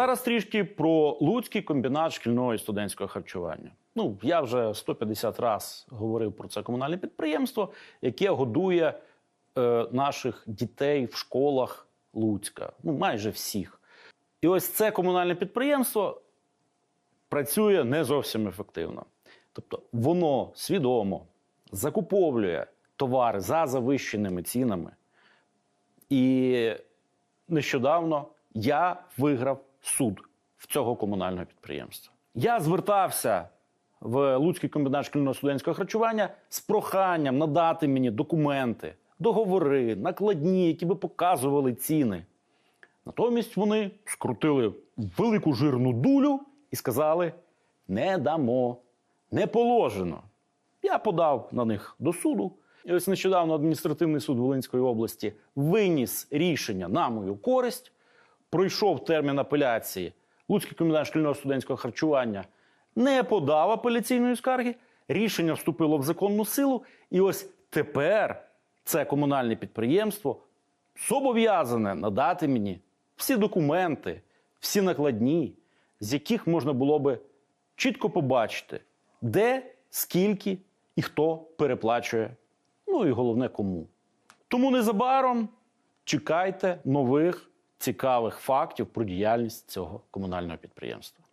Зараз трішки про Луцький комбінат шкільного і студентського харчування. Ну, я вже 150 раз говорив про це комунальне підприємство, яке годує е, наших дітей в школах Луцька. Ну, майже всіх. І ось це комунальне підприємство працює не зовсім ефективно. Тобто воно свідомо закуповує товари за завищеними цінами. І нещодавно я виграв суд в цього комунального підприємства. Я звертався в Луцький комбінат шкільного студентського харчування з проханням надати мені документи, договори, накладні, які би показували ціни. Натомість вони скрутили велику жирну дулю і сказали: не дамо, не положено. Я подав на них до суду. І ось нещодавно адміністративний суд Волинської області виніс рішення на мою користь. Пройшов термін апеляції. Луцький комітет шкільного студентського харчування не подав апеляційної скарги. Рішення вступило в законну силу. І ось тепер це комунальне підприємство зобов'язане надати мені всі документи, всі накладні, з яких можна було би чітко побачити, де, скільки і хто переплачує. Ну і головне кому. Тому незабаром чекайте нових цікавих фактів про діяльність цього комунального підприємства.